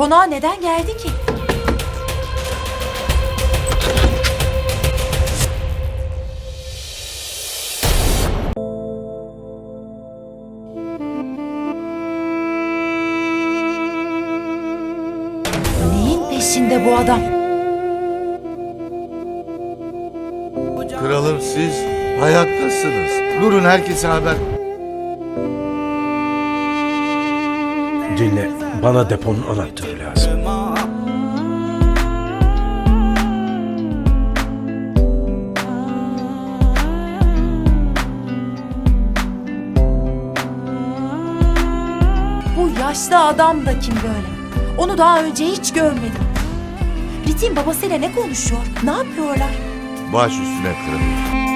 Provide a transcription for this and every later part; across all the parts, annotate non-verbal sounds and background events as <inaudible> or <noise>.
Konağa neden geldi ki? Neyin peşinde bu adam? Kralım siz hayattasınız. Durun herkese haber. Dinle, bana deponun anahtarı lazım. Bu yaşlı adam da kim böyle? Onu daha önce hiç görmedim. Ritin babasıyla ne konuşuyor? Ne yapıyorlar? Baş üstüne kralım.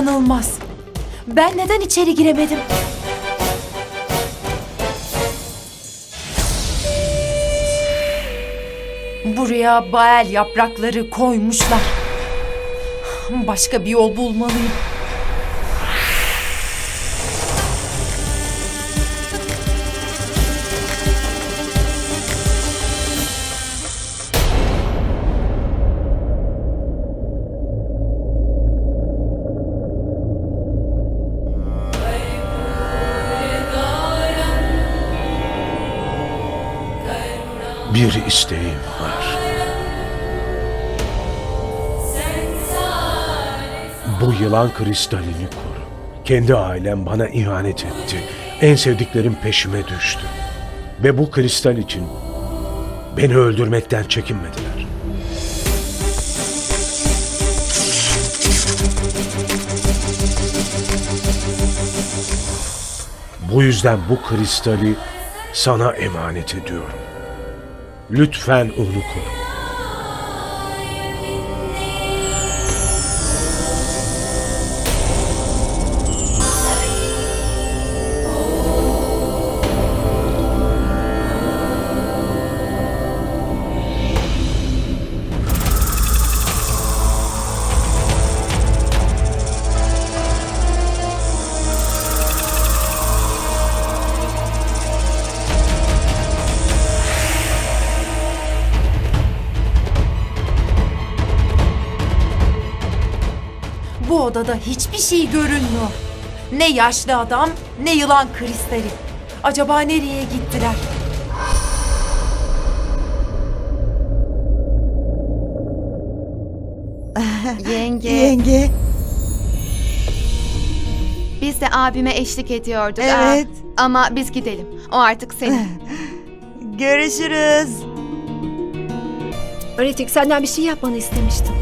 İnanılmaz. Ben neden içeri giremedim? Buraya bael yaprakları koymuşlar. Başka bir yol bulmalıyım. İsteğim var. Bu yılan kristalini koru. Kendi ailem bana ihanet etti. En sevdiklerim peşime düştü. Ve bu kristal için beni öldürmekten çekinmediler. Bu yüzden bu kristali sana emanet ediyorum. Lütfen onu koru. Odada hiçbir şey görünmüyor. Ne yaşlı adam ne yılan kristali. Acaba nereye gittiler? <laughs> Yenge, Yenge, biz de abime eşlik ediyorduk. Evet. Aa, ama biz gidelim. O artık senin. <laughs> görüşürüz. Ritik senden bir şey yapmanı istemiştim.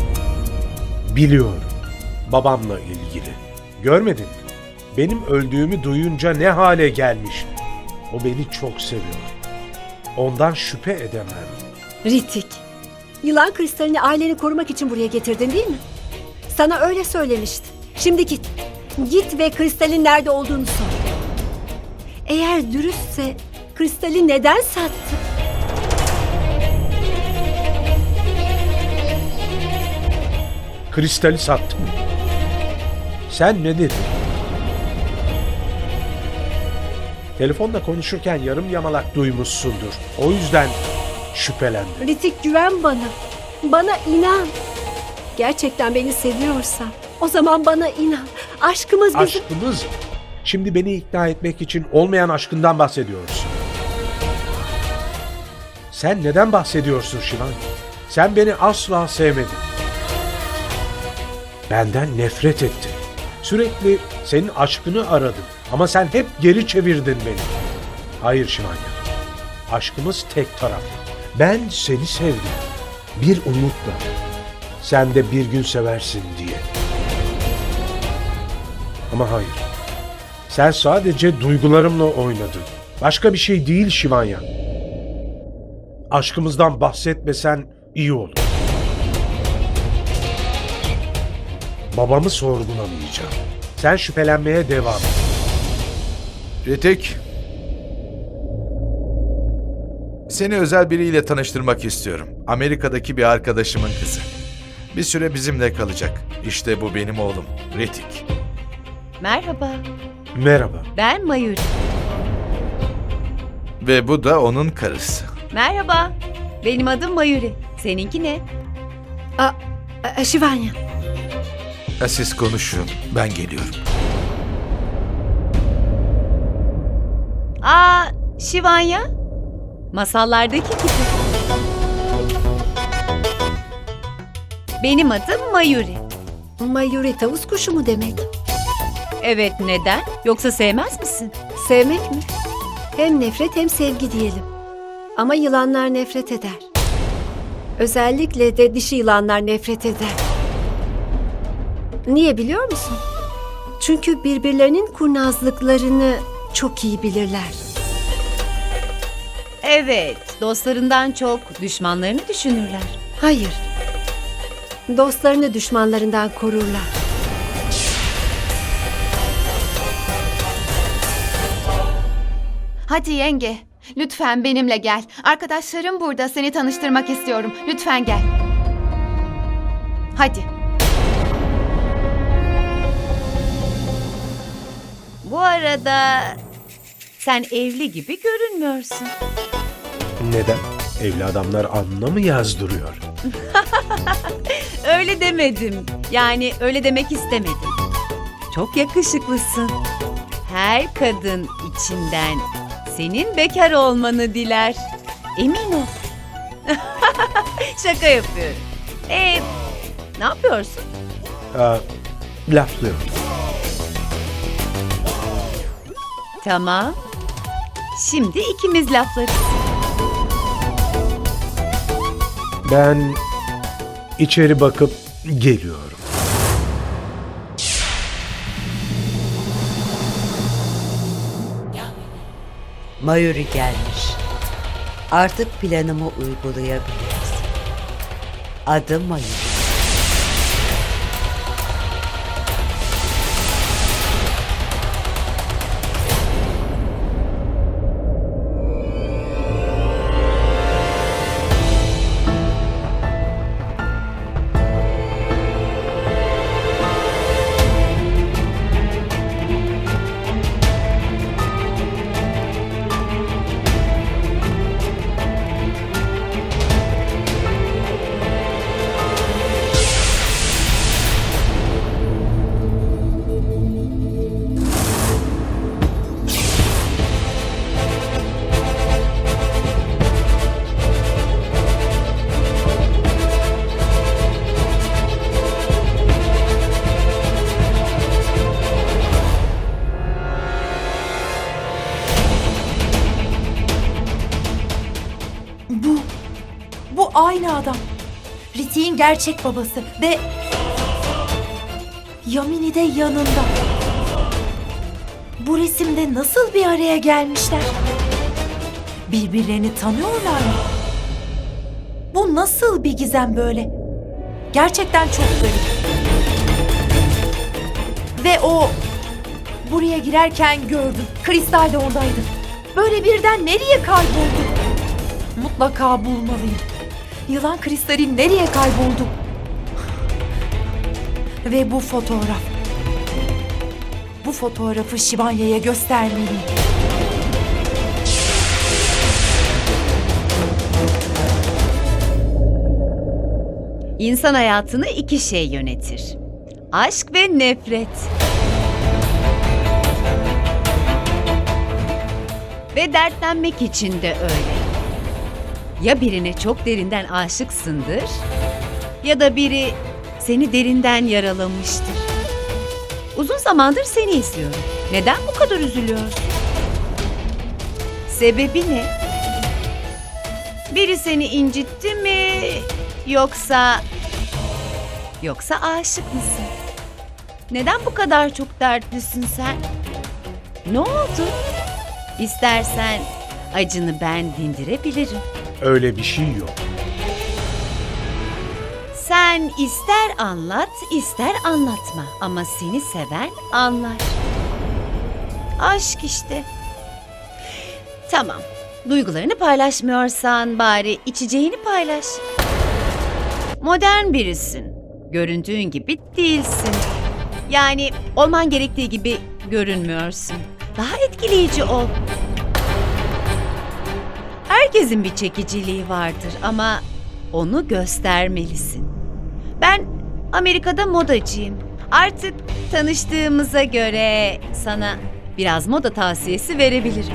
Biliyorum. Babamla ilgili. Görmedin mi? Benim öldüğümü duyunca ne hale gelmiş. O beni çok seviyor. Ondan şüphe edemem. Ritik. Yılan kristalini aileni korumak için buraya getirdin değil mi? Sana öyle söylemişti. Şimdi git. Git ve kristalin nerede olduğunu sor. Eğer dürüstse kristali neden sattı? Kristali sattım. Sen ne dedin? Telefonda konuşurken yarım yamalak duymuşsundur. O yüzden şüphelendim. Ritik güven bana. Bana inan. Gerçekten beni seviyorsan o zaman bana inan. Aşkımız bizim... Aşkımız. Şimdi beni ikna etmek için olmayan aşkından bahsediyorsun. Sen neden bahsediyorsun Şivan? Sen beni asla sevmedin. Benden nefret ettin. Sürekli senin aşkını aradım. Ama sen hep geri çevirdin beni. Hayır Şivanya. Aşkımız tek taraflı. Ben seni sevdim. Bir umutla. Sen de bir gün seversin diye. Ama hayır. Sen sadece duygularımla oynadın. Başka bir şey değil Şivanya. Aşkımızdan bahsetmesen iyi olur. Babamı sorgulamayacağım. Sen şüphelenmeye devam et. Ritik. Seni özel biriyle tanıştırmak istiyorum. Amerika'daki bir arkadaşımın kızı. Bir süre bizimle kalacak. İşte bu benim oğlum, Ritik. Merhaba, Merhaba. ben Mayur. Ve bu da onun karısı. Merhaba, benim adım Mayuri. Seninki ne? E, Şivanya. Ha, Siz konuşun, ben geliyorum. Aa, Şivanya. Masallardaki gibi. Benim adım Mayuri. Mayuri tavus kuşu mu demek? Evet, neden? Yoksa sevmez misin? Sevmek mi? Hem nefret hem sevgi diyelim. Ama yılanlar nefret eder. Özellikle de dişi yılanlar nefret eder. Niye biliyor musun? Çünkü birbirlerinin kurnazlıklarını çok iyi bilirler. Evet, dostlarından çok düşmanlarını düşünürler. Hayır. Dostlarını düşmanlarından korurlar. Hadi yenge. Lütfen benimle gel. Arkadaşlarım burada. Seni tanıştırmak istiyorum. Lütfen gel. Hadi. Bu arada sen evli gibi görünmüyorsun. Neden? Evli adamlar anla mı yazdırıyor? <laughs> Öyle demedim. Yani öyle demek istemedim. Çok yakışıklısın. Her kadın içinden senin bekar olmanı diler. Emin ol. <laughs> Şaka yapıyorum. Ee, ne yapıyorsun? Aa, laflıyorum. Tamam. Şimdi ikimiz laflarız. Ben içeri bakıp geliyorum. Mayuri gelmiş. Artık planımı uygulayabiliriz. Adım Mayuri. Bu, bu aynı adam. Ritik'in gerçek babası ve Yamini de yanında. Bu resimde nasıl bir araya gelmişler? Birbirlerini tanıyorlar mı? Bu nasıl bir gizem böyle? Gerçekten çok garip. Ve o buraya girerken gördüm. Kristal de oradaydı. Böyle birden nereye kayboldu? Mutlaka bulmalıyım. Yılan kristali nereye kayboldu? Ve bu fotoğraf. Bu fotoğrafı Şivanya'ya göstermeliyim. İnsan hayatını iki şey yönetir. Aşk ve nefret. Ve dertlenmek için de öyle. Ya birine çok derinden aşıksındır ya da biri seni derinden yaralamıştır. Uzun zamandır seni izliyorum. Neden bu kadar üzülüyorsun? Sebebi ne? Biri seni incitti mi yoksa yoksa aşık mısın? Neden bu kadar çok dertlisin sen? Ne oldu? İstersen acını ben dindirebilirim. Öyle bir şey yok. Sen ister anlat, ister anlatma ama seni seven anlar. Aşk işte. Tamam. Duygularını paylaşmıyorsan bari içeceğini paylaş. Modern birisin. Göründüğün gibi değilsin. Yani olman gerektiği gibi görünmüyorsun. Daha etkileyici ol. Herkesin bir çekiciliği vardır ama onu göstermelisin. Ben Amerika'da modacıyım. Artık tanıştığımıza göre sana biraz moda tavsiyesi verebilirim.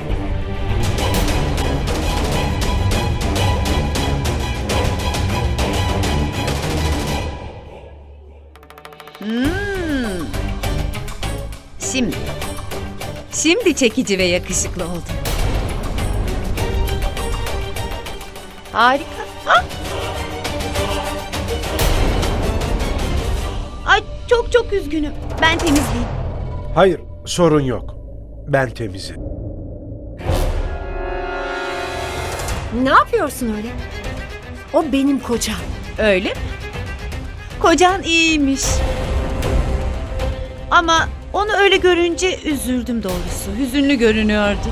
Hmm. Şimdi. Şimdi çekici ve yakışıklı oldun. Harika. Ha? Ay çok çok üzgünüm. Ben temizleyeyim. Hayır, sorun yok. Ben temizim. Ne yapıyorsun öyle? O benim kocam. Öyle mi? Kocan iyiymiş. Ama onu öyle görünce üzüldüm doğrusu. Hüzünlü görünüyordu.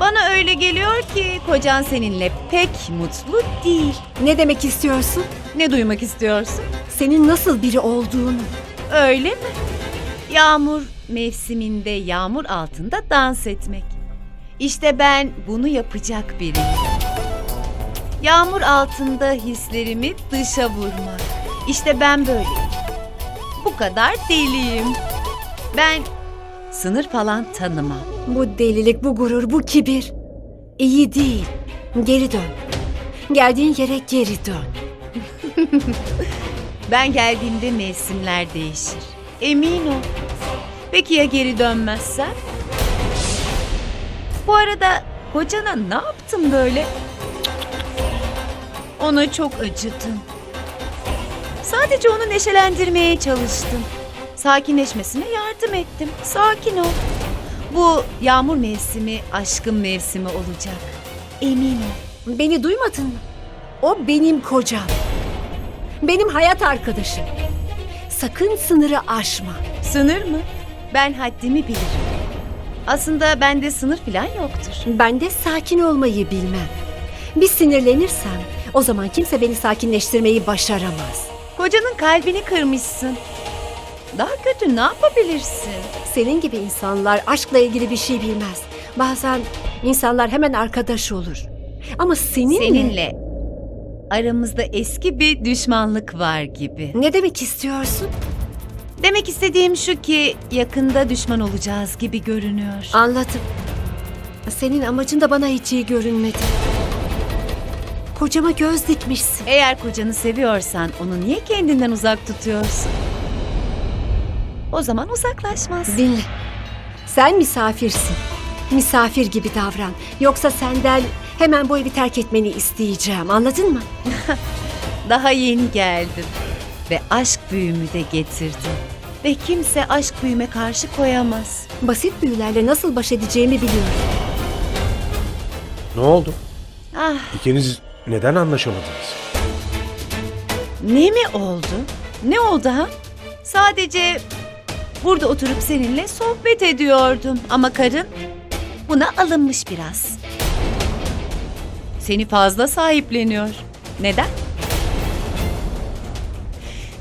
Bana öyle geliyor ki kocan seninle pek mutlu değil. Ne demek istiyorsun? Ne duymak istiyorsun? Senin nasıl biri olduğunu. Öyle mi? Yağmur mevsiminde yağmur altında dans etmek. İşte ben bunu yapacak biriyim. Yağmur altında hislerimi dışa vurmak. İşte ben böyleyim. Bu kadar deliyim. Ben sınır falan tanımam. Bu delilik, bu gurur, bu kibir. İyi değil. Geri dön. Geldiğin yere geri dön. <laughs> Ben geldiğimde mevsimler değişir. Emin ol. Peki ya geri dönmezsem? Bu arada kocana ne yaptın böyle? Ona çok acıdım. Sadece onu neşelendirmeye çalıştım. Sakinleşmesine yardım ettim. Sakin ol. Bu yağmur mevsimi aşkın mevsimi olacak. Emin ol. Beni duymadın mı? O benim kocam. Benim hayat arkadaşım. Sakın sınırı aşma. Sınır mı? Ben haddimi bilirim. Aslında bende sınır falan yoktur. Ben de sakin olmayı bilmem. Bir sinirlenirsem o zaman kimse beni sakinleştirmeyi başaramaz. Kocanın kalbini kırmışsın. Daha kötü ne yapabilirsin? Senin gibi insanlar aşkla ilgili bir şey bilmez. Bazen insanlar hemen arkadaş olur. Ama seninle... Seninle aramızda eski bir düşmanlık var gibi. Ne demek istiyorsun? Demek istediğim şu ki yakında düşman olacağız gibi görünüyor. Anladım. Senin amacın da bana hiç iyi görünmedi. Kocama göz dikmişsin. Eğer kocanı seviyorsan onu niye kendinden uzak tutuyorsun? O zaman uzaklaşmaz. Dinle. Sen misafirsin. Misafir gibi davran. Yoksa senden hemen bu evi terk etmeni isteyeceğim. Anladın mı? <laughs> Daha yeni geldim ve aşk büyümü de getirdim. Ve kimse aşk büyüme karşı koyamaz. Basit büyülerle nasıl baş edeceğimi biliyorum. Ne oldu? Ah, İkiniz neden anlaşamadınız? ne mi oldu? Ne oldu ha? Sadece burada oturup seninle sohbet ediyordum. Ama karın buna alınmış biraz. Seni fazla sahipleniyor. Neden?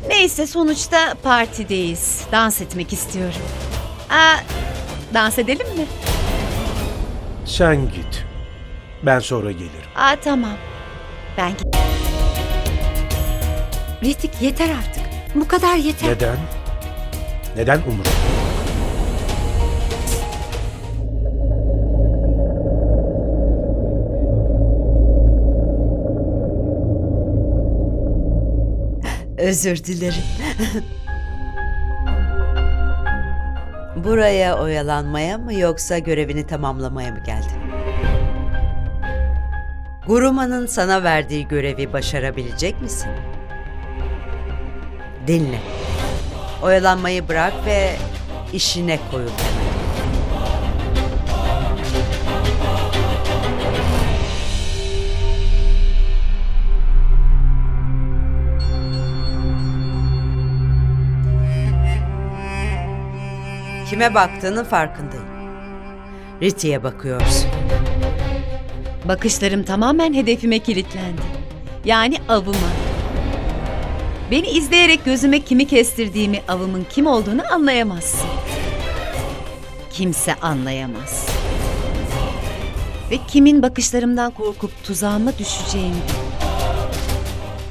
Neyse sonuçta partideyiz. Dans etmek istiyorum. Aa, dans edelim mi? Sen git. Ben sonra gelirim. Aa tamam. Ben Ritik yeter artık. Bu kadar yeter. Neden? Neden umurumda? Özür dilerim. Buraya oyalanmaya mı yoksa görevini tamamlamaya mı geldin? Gurumanın sana verdiği görevi başarabilecek misin? Dinle. Oyalanmayı bırak ve işine koyul. Kime baktığının farkındayım. Riti'ye bakıyorsun. Bakışlarım tamamen hedefime kilitlendi. Yani avıma. Beni izleyerek gözüme kimi kestirdiğimi, avımın kim olduğunu anlayamazsın. Kimse anlayamaz. Ve kimin bakışlarımdan korkup tuzağıma düşeceğini.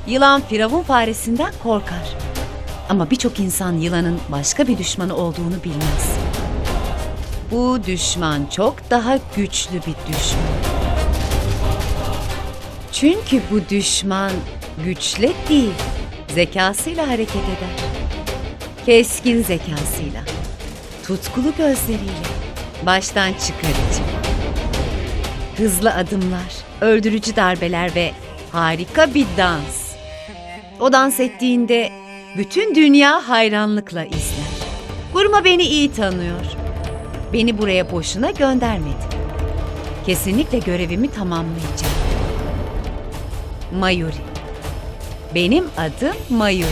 Yılan firavun faresinden korkar. Ama birçok insan yılanın başka bir düşmanı olduğunu bilmez. Bu düşman çok daha güçlü bir düşman. Çünkü bu düşman güçle değil, zekasıyla hareket eder. Keskin zekasıyla, tutkulu gözleriyle, baştan çıkarıcı. Hızlı adımlar, öldürücü darbeler ve harika bir dans. O dans ettiğinde bütün dünya hayranlıkla izler. Gurma beni iyi tanıyor. Beni buraya boşuna göndermedi. Kesinlikle görevimi tamamlayacağım. Mayuri. Benim adım Mayuri.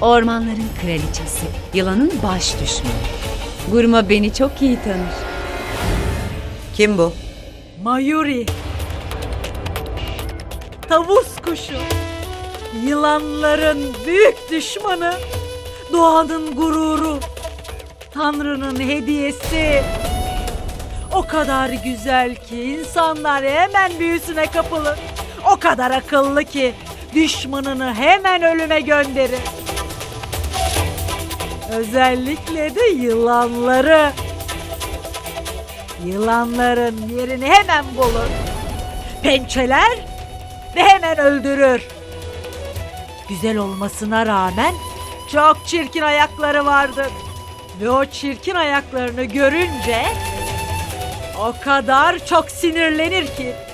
Ormanların kraliçesi, yılanın baş düşmanı. Gurma beni çok iyi tanır. Kim bu? Mayuri. Tavus kuşu. Yılanların büyük düşmanı. Doğanın gururu. Tanrı'nın hediyesi. O kadar güzel ki insanlar hemen büyüsüne kapılır. O kadar akıllı ki düşmanını hemen ölüme gönderir. Özellikle de yılanları. Yılanların yerini hemen bulur. Pençeler ve hemen öldürür. Güzel olmasına rağmen çok çirkin ayakları vardır. Ve o çirkin ayaklarını görünce o kadar çok sinirlenir ki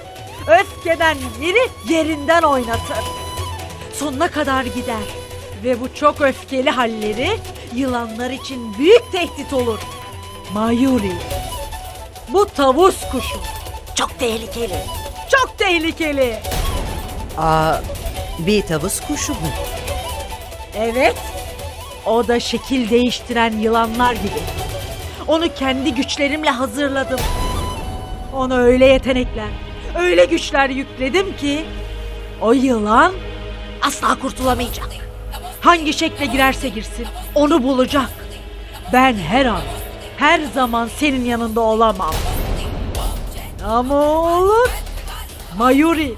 öfkeden yeri yerinden oynatır. Sonuna kadar gider. Ve bu çok öfkeli halleri yılanlar için büyük tehdit olur. Mayuri. Bu tavus kuşu. Çok tehlikeli. Çok tehlikeli. Aa, bir tavus kuşu bu. Evet. O da şekil değiştiren yılanlar gibi. Onu kendi güçlerimle hazırladım. Ona öyle yetenekler, öyle güçler yükledim ki o yılan asla kurtulamayacak. Hangi şekle girerse girsin onu bulacak. Ben her an, her zaman senin yanında olamam. Ama olur. Mayuri.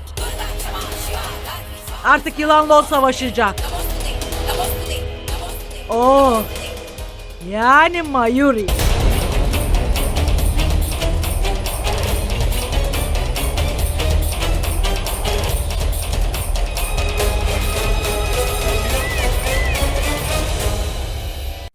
Artık yılanla o savaşacak. O. Yani Mayuri.